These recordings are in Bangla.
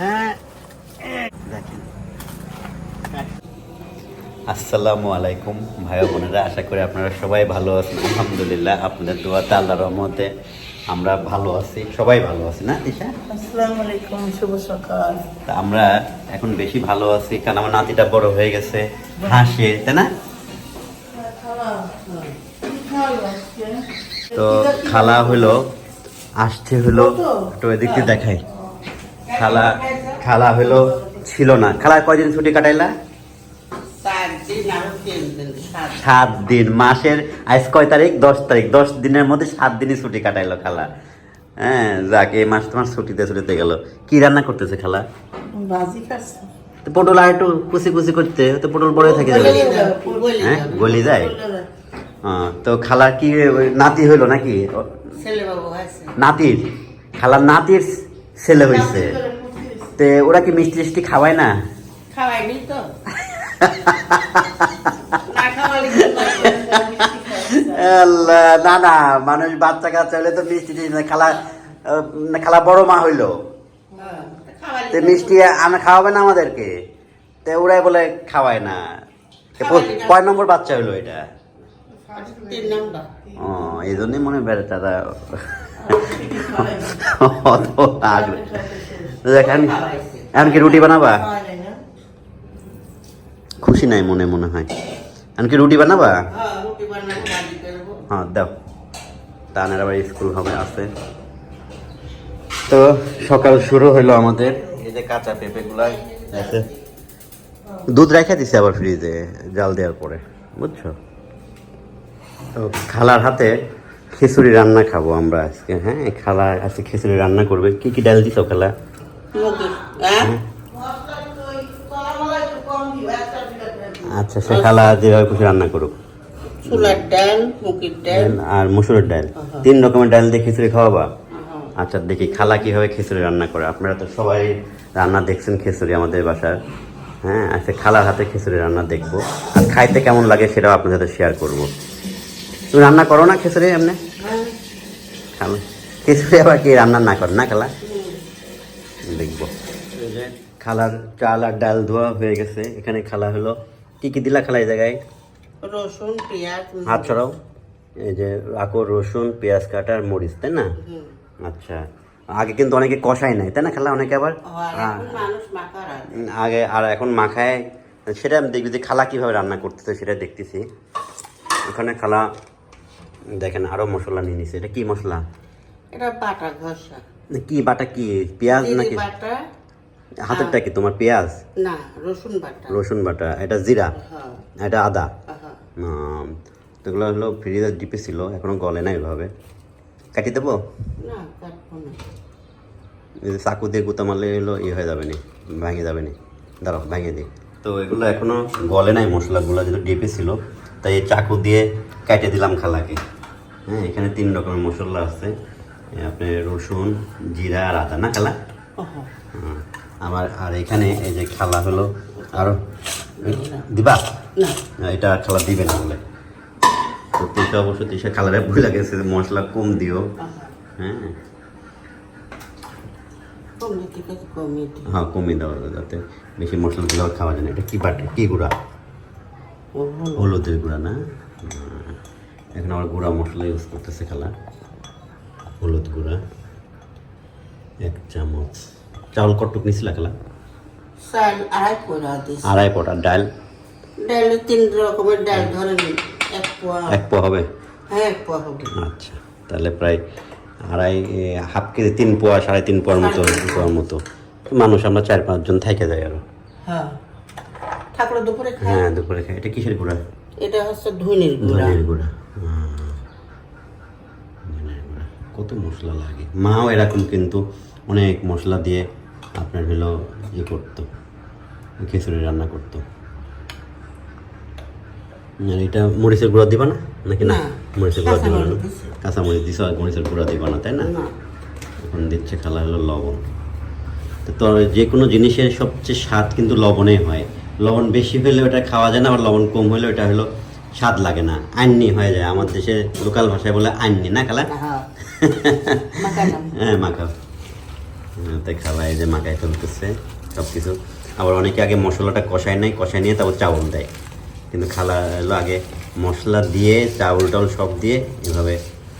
হ্যাঁ আসসালামু আলাইকুম ভাই বোনেরা আশা করি আপনারা সবাই ভালো আছেন। আলহামদুলিল্লাহ আপনাদের দোয়াতে আল্লাহর রহমতে আমরা ভালো আছি। সবাই ভালো আছি না দিশা আসসালামু আলাইকুম শুভ সকাল। তা আমরা এখন বেশি ভালো আছি কারণ আমার নাতিটা বড় হয়ে গেছে হাসে তাই না? তো খালা হলো আসছে হলো একটু এদিক দিয়ে দেখাই। খালা খালা হলো ছিল না। খালা কয়দিন ছুটি কাটাইলা? চার দিন আর তিন দিন সাত দিন। মাসের আজ কয় তারিখ? দশ তারিখ। দশ দিনের মধ্যে সাত দিনই ছুটি কাটাইলো খালা। হ্যাঁ যাক এই মাস তোমার ছুটিতে ছুটিতে গেল। কি রান্না করতেছে খালা? তো পটল আর একটু কুচি কুচি করতে তো পটল বড় থেকে যাবে। হ্যাঁ গলি যায়? হ্যাঁ, তো খালার কি নাতি হইল নাকি? ও- ছেলে বাবু আছে। নাতির? খালার নাতির ছেলে হয়েছে তে ওরা কি মিষ্টি মিষ্টি খাওয়ায় না? খাওয়াইনি তো। না? আল্লাহ, না না মানুষ বাচ্চা কাচ্চা হলে তো মিষ্টি খালা না, খালা বড় মা হইল। হ্যাঁ, তে মিষ্টি আমি খাওয়াবে না আমাদেরকে? তে ওরাই বলে খাওয়ায় না। কয় নম্বর বাচ্চা হইল এটা? ও এই জন্যই মনে বেড়ে তারা অত আগ্রহ দেখেন এখন কি রুটি বানাবা? খুশি নাই মনে মনে হয়। এখন কি রুটি বানাবা? হ্যাঁ দাও। তানের আবার স্কুল হবে আছে। তো সকাল শুরু হলো আমাদের। এই যে কাঁচা পেঁপে গুলা আছে। দুধ রেখে দিছে আবার ফ্রিজে জাল দেওয়ার পরে। বুঝছ? তো খালার হাতে খিচুড়ি রান্না খাব আমরা আজকে হ্যাঁ? খালা আজকে খিচুড়ি রান্না করবে। কি কি ডাল দিছো খালা? আচ্ছা সে খালা যেভাবে খুশি রান্না করুক। ছোলার ডাল মুগির ডাল। আর মুসুরের ডাল। তিন রকমের ডাল দিয়ে খিচুড়ি খাওয়াবা। আচ্ছা দেখি খালা কীভাবে খিচুড়ি রান্না করে। আপনারা তো সবাই রান্না দেখছেন খিচুড়ি আমাদের বাসার। হ্যাঁ আচ্ছা খালার হাতে খিচুড়ি রান্না দেখব। আর খাইতে কেমন লাগে সেটাও আপনার সাথে শেয়ার করব। তুমি রান্না করো না খিচুড়ি এমনি? হ্যাঁ। খালা। খিচুড়ি আবার কি রান্না না করে না খালা? দেখব। এই যে। খালার চাল আর ডাল ধোয়া হয়ে গেছে। এখানে খালা হলো। কি কি দিলা খালা এই জায়গায়? রসুন পেঁয়াজ হাত ছড়াও এই যে রাখো রসুন পেঁয়াজ কাটা আর মরিচ তাই না? আচ্ছা। আগে কিন্তু অনেকে কষায় নাই তাই না খালা অনেকে আবার। এখন আগে আর এখন মাখায়। সেটা আমি দেখবি যে খালা কীভাবে রান্না করতেছে সেটা দেখতেছি। ওখানে খালা দেখেন আরও মশলা নিয়ে নিছে। এটা কি মশলা? এটা বাটা ঘষা। কি বাটা কি? পেঁয়াজ নাকি? হাতেরটা কি তোমার পেঁয়াজ? না রসুন বাটা। রসুন বাটা এটা জিরা? হ্যাঁ। এটা আদা? হ্যাঁ। তো এগুলো হলো ফ্রিজের ডিপে ছিল এখনও গলে না এভাবে। কাটি দেবো? চাকু দিয়ে গুতা মারলে হলো ইয়ে হয়ে যাবে নি ভেঙে যাবে নি। দাঁড়াও ভেঙে দিই। তো এগুলো এখনও গলে নাই মশলাগুলো যেহেতু ডিপে ছিল তাই চাকু দিয়ে কেটে দিলাম খালাকে। হ্যাঁ এখানে তিন রকমের মশলা আছে। আপনি রসুন জিরা আর আদা না খালা হুম। আমার আর এখানে এই যে খালা হলো আরও দিবা? এটা খালা দিবে না বলে। তো তিসা অবশ্য তিসা খালারে ভুলে গেছে যে মশলা কম দিও। হ্যাঁ। হ্যাঁ কমিয়ে দেওয়া যাতে বেশি মশলা দিলে আবার খাওয়া যায় না। এটা কি বাটা? কি গুঁড়া? হলুদের গুঁড়া না? হুম। এখন আবার গুঁড়া মশলা ইউজ করতেছে খালা। হলুদ গুঁড়া এক চামচ চাউল কটুক নিছিলা চাল আড়াই পটা ডাল? ডালে তিন রকমের ডাল ধরে নিন এক পোয়া। এক পো হবে? হ্যাঁ এক পোয়া হবে। আচ্ছা তাহলে প্রায় আড়াই হাফ কেজি তিন পোয়া সাড়ে তিন পোয়ার মতো পোয়ার মতো। মানুষ আমরা চার পাঁচজন থেকে যাই আরও। হ্যাঁ। ঠাকুর দুপুরে খায়? হ্যাঁ দুপুরে খাই এটা কিসের গুঁড়া? এটা হচ্ছে ধনির গুঁড়া। ধনের গুঁড়া। কত মশলা লাগে। মাও এরকম কিন্তু অনেক মশলা দিয়ে আপনার হলো ইয়ে করতো খিচুড়ি রান্না করতো। আর এটা মরিচের গুঁড়া দিবা না? নাকি না? মরিচের গুঁড়া দিবা না। কাঁচামরিচ দিছ। আর মরিচের গুঁড়া দিবা না তাই না? এখন দিচ্ছে খালা হলো লবণ। তো যে কোনো জিনিসের সবচেয়ে স্বাদ কিন্তু লবণে হয়। লবণ বেশি হলে ওটা খাওয়া যায় না আবার লবণ কম হলে ওটা হলো স্বাদ লাগে না। আইননি হয়ে যায়। আমার দেশে লোকাল ভাষায় বলে আইননি না খালা? হ্যাঁ মাখালাম হ্যাঁ তাই খালা এই যে মাখায় ফেলতেছে সব কিছু আবার অনেকে আগে মশলাটা কষায় নেয় কষায় নিয়ে তারপর চাউল দেয়। কিন্তু খালা হলো আগে মশলা দিয়ে চাউল টাউল সব দিয়ে এভাবে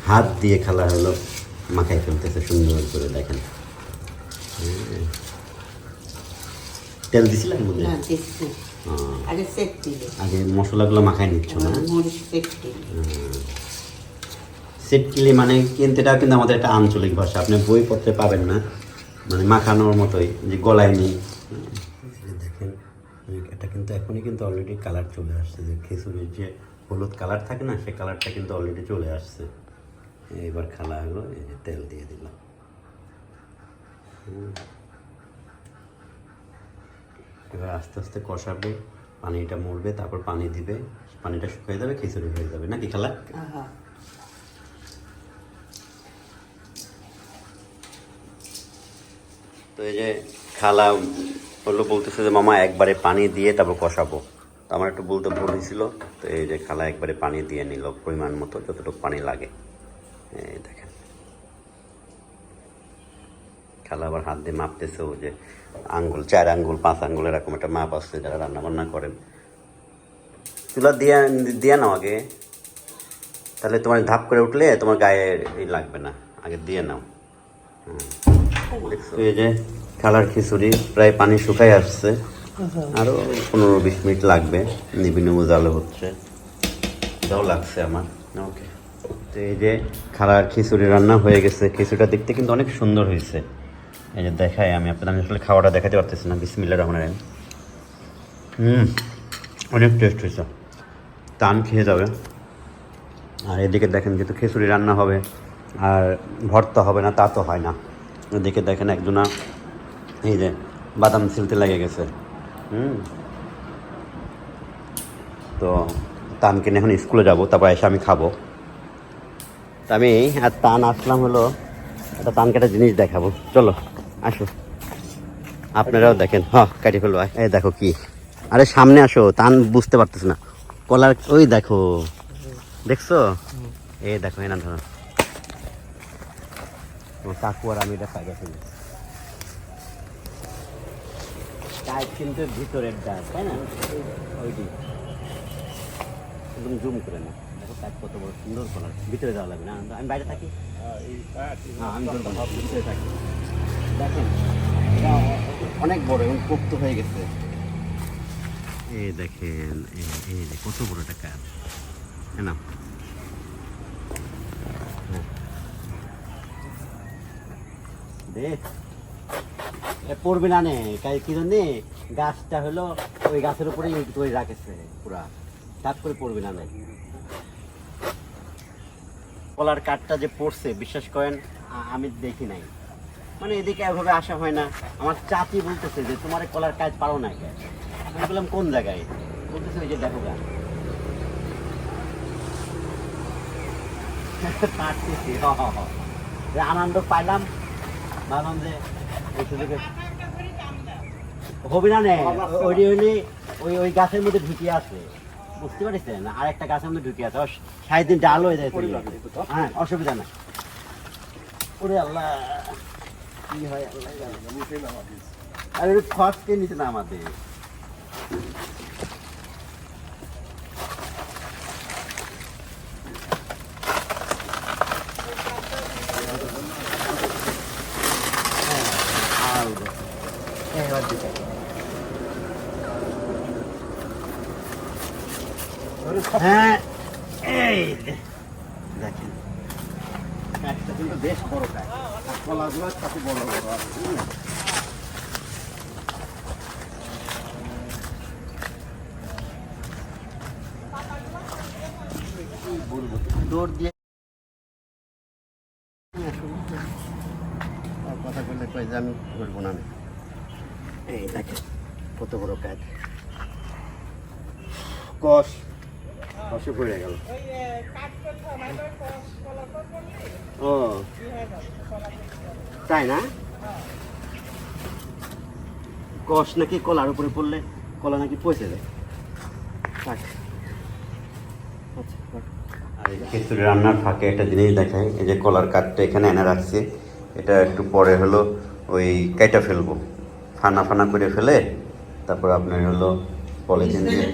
হাত দিয়ে খালা হলো মাখায় ফেলতেছে সুন্দর করে দেখেন। তেল দিছিলেন হ্যাঁ। আগে সেট দিলে আগে মশলাগুলো মাখায় নিচ্ছ না? সিটকিলি মানে কিন্তু এটা কিন্তু আমাদের একটা আঞ্চলিক ভাষা। আপনি বই বইপত্রে পাবেন না। মানে মাখানোর মতোই, যে গলায় নেই দেখেন, এটা কিন্তু এখনই কিন্তু অলরেডি কালার চলে আসছে। যে খিচুড়ির যে হলুদ কালার থাকে না, সে কালারটা কিন্তু অলরেডি চলে আসছে। এবার খালা হলো, এই যে তেল দিয়ে দিলাম এবার আস্তে আস্তে কষাবে, পানিটা মরবে, তারপর পানি দিবে, পানিটা শুকিয়ে যাবে, খিচুড়ি হয়ে যাবে। নাকি খালা? তো এই যে খালা বলল, বলতেছে যে, মামা, একবারে পানি দিয়ে তারপর কষাবো। তো আমার একটু বলতে ভুল হয়েছিল। তো এই যে খালা একবারে পানি দিয়ে নিল, পরিমাণ মতো, যতটুকু পানি লাগে। দেখেন। খালা আবার হাত দিয়ে মাপতেছে ও যে আঙ্গুল, চার আঙ্গুল, পাঁচ আঙ্গুল, এরকম একটা মাপ আসছে যারা রান্নাবান্না করেন। চুলা দিয়ে দিয়ে নাও আগে। তাহলে তোমার ধাপ করে উঠলে তোমার গায়ে লাগবে না। আগে দিয়ে নাও। দেখছ? এই যে খালার খিচুড়ি প্রায় পানি শুকাই আসছে। আরও পনেরো বিশ মিনিট লাগবে নিবিন জালে হচ্ছে। এটাও লাগছে আমার। ওকে তো এই যে খালার খিচুড়ি রান্না হয়ে গেছে। খিচুড়িটা দেখতে কিন্তু অনেক সুন্দর হয়েছে। এই যে দেখাই আমি আপনাদের আমি আসলে খাওয়াটা দেখাতে পারতেছি না। বিসমিল্লা রহমান রাহিম। হুম অনেক টেস্ট হয়েছে। টান খেয়ে যাবে। আর এদিকে দেখেন যেহেতু খিচুড়ি রান্না হবে। আর ভর্তা হবে না তা তো হয় না। এদিকে দেখেন একজনা, এই যে বাদাম ছিলতে লেগে গেছে। হুম? তো তানকে নিয়ে এখন স্কুলে যাব, তারপর এসে আমি খাব। তা আমি আর তান আসলাম হলো, একটা তানকে একটা জিনিস দেখাবো। চলো, আসো। আপনারাও দেখেন হ্যাঁ কাটি আয়। এই দেখো কি। আরে সামনে আসো, তান বুঝতে পারতেছে না। কলার, ওই দেখো, দেখছ? এই দেখো এনা ধরো। কাকু আর আমি এটা খাই গেছি ডাইট কিন্তু ভিতরের ডাইট তাই না? ওইটি। একদম জুম করে না দেখো কাজ কত বড় সুন্দর কলার ভিতরে যাওয়া লাগবে না? আমি বাইরে থাকি? হ্যাঁ আমি ভিতরে থাকি। দেখেন অনেক বড় এবং পোক্ত হয়ে গেছে। এই দেখেন, এই- কত বড় একটা কাজ। হ্যাঁ পড়বে না নে কি জানি, গাছটা হলো ওই গাছের উপরেই ওই রাখেছে পুরা। তাপ করে পড়বে না নে। কলার কাঠটা যে পড়ছে, বিশ্বাস করেন আমি দেখি নাই। মানে এদিকে এভাবে আসা হয় না। আমার চাচি বলতেছে যে, তোমার কলার কাজ পারো না আমি বললাম, কোন জায়গায়? বলতেছে, ওই যে দেখো গা। আনন্দ পাইলাম ভাবলাম এই সুযোগে হবে না নে? ওই হইলে ওই ওই গাছের মধ্যে ঢুকে আছে। বুঝতে পারছেন? আর একটা গাছের মধ্যে ঢুকে আছে। সাড়ে দিন ডাল হয়ে যায়। হ্যাঁ অসুবিধা না ওরে আল্লাহ কি হয় আল্লাহ আর খসকে নিচে না আমাদের হ্যাঁ এই দেখেন। কাঠটা কিন্তু বেশ বড় কাঠ। আর কলাগুলো সাথে বড় বড় আছে বলব, দৌড় দিয়ে কথা বললে কয় যে আমি ধরবো না। এই দেখেন কত বড় কাঠ। কষ কষে পড়ে গেল। ও। তাই না? কষ নাকি কলার উপরে পড়লে কলা নাকি পচে যায়? থাক। আর খিচুড়ি রান্নার ফাঁকে একটা জিনিস দেখাই, এই যে কলার কাঠটা এখানে এনে রাখছি। এটা একটু পরে হলো ওই কেটে ফেলব। ফানা ফানা করে ফেলে, তারপর আপনার হলো পলিথিন দিয়ে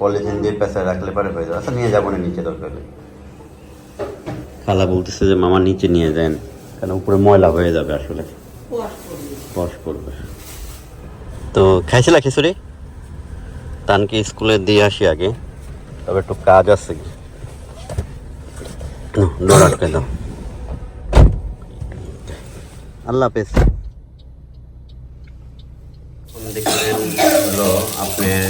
পলিথিন দিয়ে পেঁচায় রাখলে পারে হয়ে যাবে। আচ্ছা নিয়ে যাব না নিচে দরকার হলে। খালা বলতেছে যে মামা নিচে নিয়ে যান। কারণ উপরে ময়লা হয়ে যাবে আসলে? বস করবে। তো খাইছিলা খিচুড়ি? তানকে স্কুলে দিয়ে আসি আগে। তবে একটু কাজ আছে। ডোর আটকে দাও। আল্লাহ হাফেজ। আপনার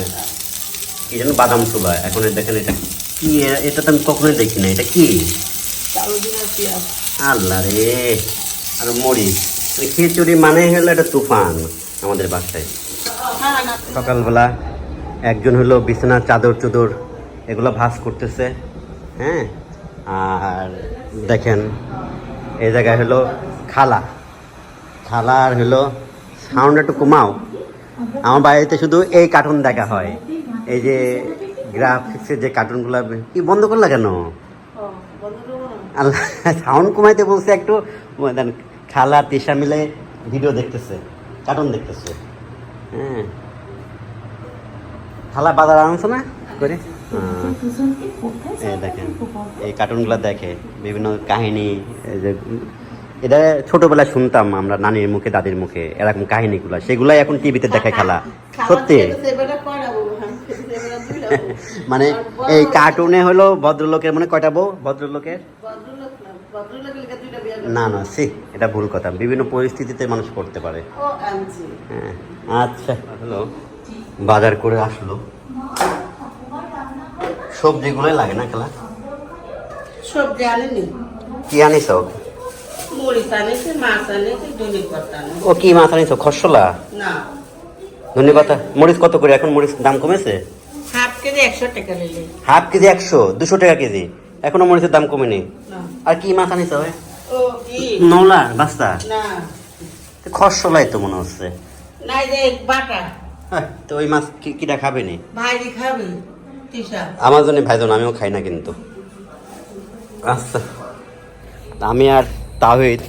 কি যেন বাদাম চুলা এখন দেখেন এটা কি এটা তো আমি কখনোই দেখি না এটা কি? আল্লাহ রে আর মরিচ। এই খিচুড়ি মানে হলো এটা তুফান আমাদের বাসায়। সকালবেলা একজন হলো বিছানা চাদর চুদর এগুলো ভাস করতেছে হ্যাঁ? আর দেখেন এই জায়গায় হলো খালা। খালা আর হলো সাউন্ড একটু কমাও। আমার বাড়িতে শুধু এই কার্টুন দেখা হয়। এই যে গ্রাফিক্সের যে কার্টুনগুলো কি বন্ধ করলা কেন? সাউন্ড কমাইতে বলছে একটু খালা, তিশা মিলে ভিডিও দেখতেছে কার্টুন দেখতেছে। হ্যাঁ। খালা বাজার আনছো না? করে? হ্যাঁ। দেখেন, এই কার্টুনগুলো দেখে, বিভিন্ন কাহিনী যে এটা ছোটবেলায় শুনতাম আমরা নানির মুখে দাদির মুখে এরকম কাহিনীগুলো। সেগুলাই এখন টিভিতে দেখায় খেলা। সত্যি? হ্যাঁ, খেতে সেবারে দুইটা বউ। মানে এই কার্টুনে হলো ভদ্রলোকের মানে কয়টা বউ? ভদ্রলোকের? না। না না সি এটা ভুল কথা। বিভিন্ন পরিস্থিতিতে মানুষ করতে পারে। হ্যাঁ আচ্ছা। হলো বাজার করে আসলো। সবজিগুলোই লাগে না খেলা? সবজি আনেনি। কি আনিস মরিচ ও কি মাছ আনিস খসলা? না। ধনে পাতা মরিচ কত করে? এখন মরিচ দাম কমেছে? হাফ কেজি একশো টাকা নিলে। হাফ কেজি একশো? দুশো টাকা কেজি? এখনও মরিচের দাম কমেনি? আর কি মাছ কি? নৌলা বাস্তা? না। খসলাই তো মনে হচ্ছে। নাই যে বাটা। হ্যাঁ, তো ওই মাছ কি কিটা খাবে নি? আমার জন্য ভাইজন আমিও খাই না কিন্তু। আচ্ছা। আমি আর তাহিদ,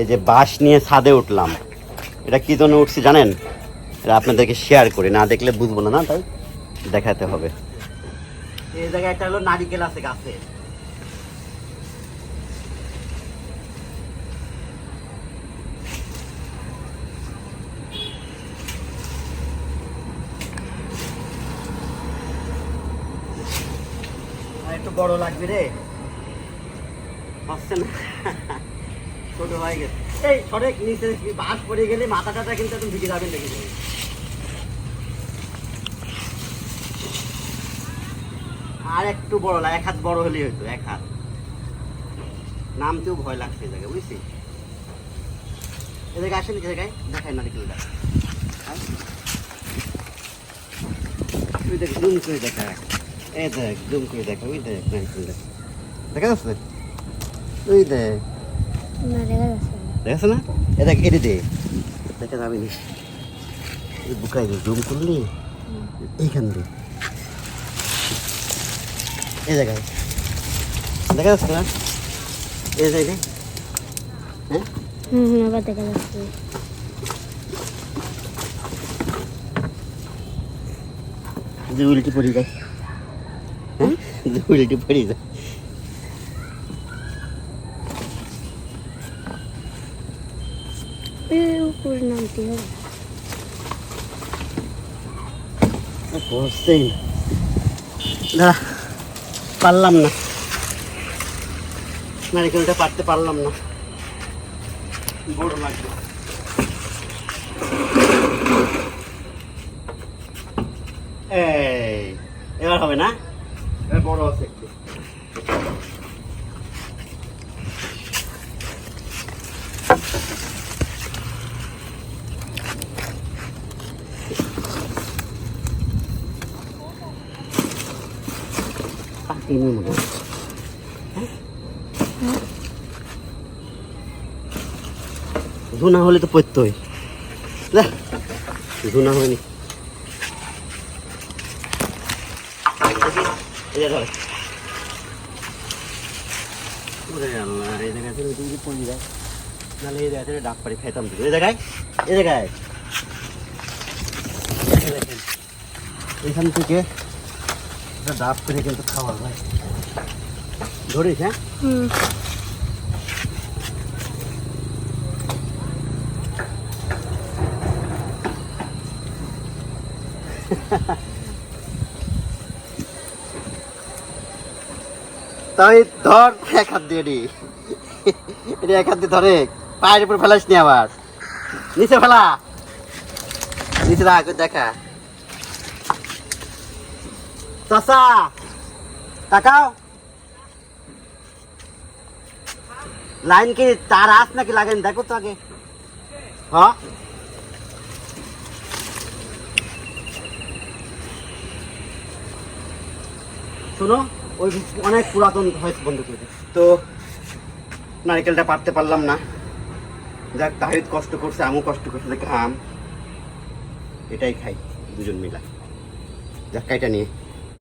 এই যে বাঁশ নিয়ে ছাদে উঠলাম। এটা কি জন্য উঠছি জানেন? এটা আপনাদেরকে শেয়ার করি, না দেখলে বুঝব না না তাই? দেখাতে হবে। এই জায়গায় একটা হলো নারিকেল আছে গাছে। একটু বড় লাগবে রে। আসছে না? ছোট হয়ে গেছে। এই সরেক নিচে পড়ে গেলে কিন্তু একদম ঢুকে যাবেন দেখে আর একটু বড় লাগে এক হাত বড় হলেই হইতো, এক হাত। নামতেও ভয় লাগছে জায়গায়, বুঝছিস? এ জায়গায় আসেন, এই জায়গায় নারিকেলটা আয়। ওই দেখ, জুম দেখা দেখ, জুম করে দেখা, ওই দেখ নারিকেলটা দেখা যাচ্ছে? ওই দেখ। না দেখা যাচ্ছে না। এ দেখ এটি দে দেখা যাবে নি। এই বুকাই জুম করলি এইখান দিয়ে। এই জায়গায় দেখা যাচ্ছে না? এই জায়গায় হ্যাঁ? হুম হুম আবার দেখা যাচ্ছে। উল্টি পড়ে যায় হ্যাঁ? উল্টি পড়ে যায় এই উপর হবে। পড়ছেই না। পারলাম না। নারিকেলটা পারতে পারলাম না। বড় লাগবে। এই এবার হবে না? বড় আছে। পাকিনি মনে হয়। ধুনা হলে তো পড়তে যা, ধুনা হয়নি। নাহলে এই জায়গায় ডাব পাড়ি খাইতাম। এই জায়গায় এই জায়গায় এখান থেকে একটা ডাব করে কিন্তু খাওয়া যায় ধরিস হ্যাঁ? তাই ধর এক হাত দিয়ে নি। এটা এক হাত দিয়ে ধরে পায়ের উপর ফেলাস নি আবার। নিচে ফেলা। নিচে রাখ দেখা। চাষা তাকাও। লাইন কি তার আস নাকি লাগেন দেখো তো আগে। হ্যাঁ শোনো, ওই অনেক পুরাতন হয়েছে বন্ধ তো নারকেলটা পারতে পারলাম না। যাক, তাহিদ কষ্ট করছে, আমিও কষ্ট করছে। আম। এটাই খাই, দুজন মিলা। যাক এটা নিয়ে।